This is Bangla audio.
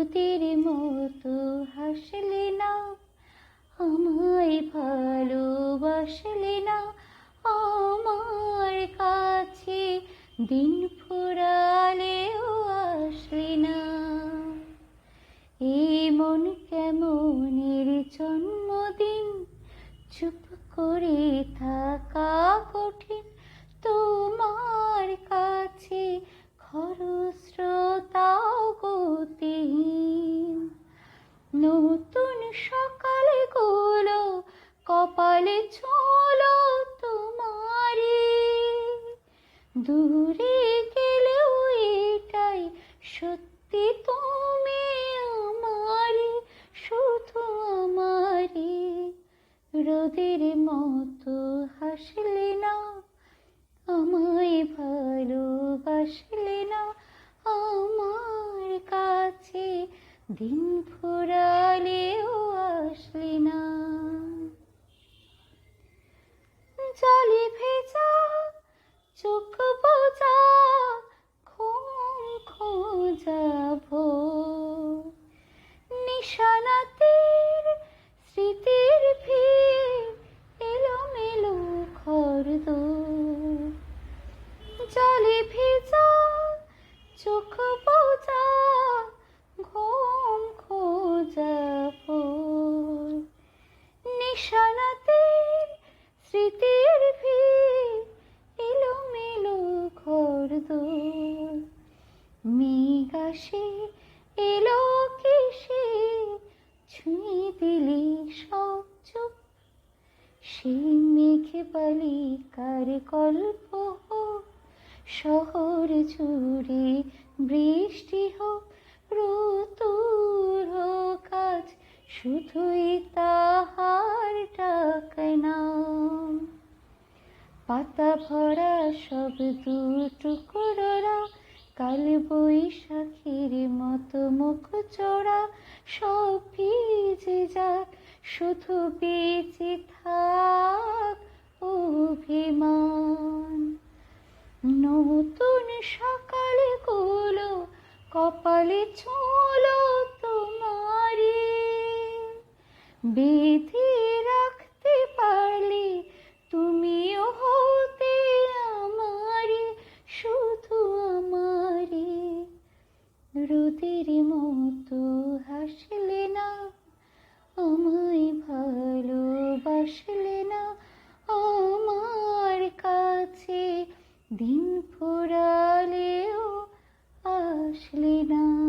রোদের মতো হাসলে না, আমায় ভালোবাসলে না, আমার কাছে দিন ফুরালেও আসলে না। এই মন কেমনের জন্মদিন, চুপ করে থাকা কঠিন। ছোলো তোমারে। দূরে গেলেও এটাই সত্যি তুমি আমারে, শুধু আমারে। রোদের মতো হাসলে না, আমায় ভালোবাসলে না, আমার কাছে দিন ফুরালেও জলে ভেজা চোখ বোঝা, ঘুম খোঁজাবো নিশানাতে স্মৃতির ভিড়, এলোমেলো খর্দ মেঘ আসে, এলো কিসে, ছুঁয়ে দিলি সব চুপ। সেই মেঘে বালিকার হোক শহর জুড়ে বৃষ্টি হোক, ঋতুর হোক, আজ শুধুই তাহার নাম। পাতা ভরা সব দুটুকরোরা কাল বৈশাখীর মতো মুখ চড়া, সব ভিজে যাক, শুধু বেঁচে থাক অভিমান। নতুন সকালে গুলো, কপালে ছোলো তোমারে। বেঁধে রাখতে পারলে তুমিও হতে আমারে, শুধু আমারে। রোদের দিন ফুরালেও আসলি না।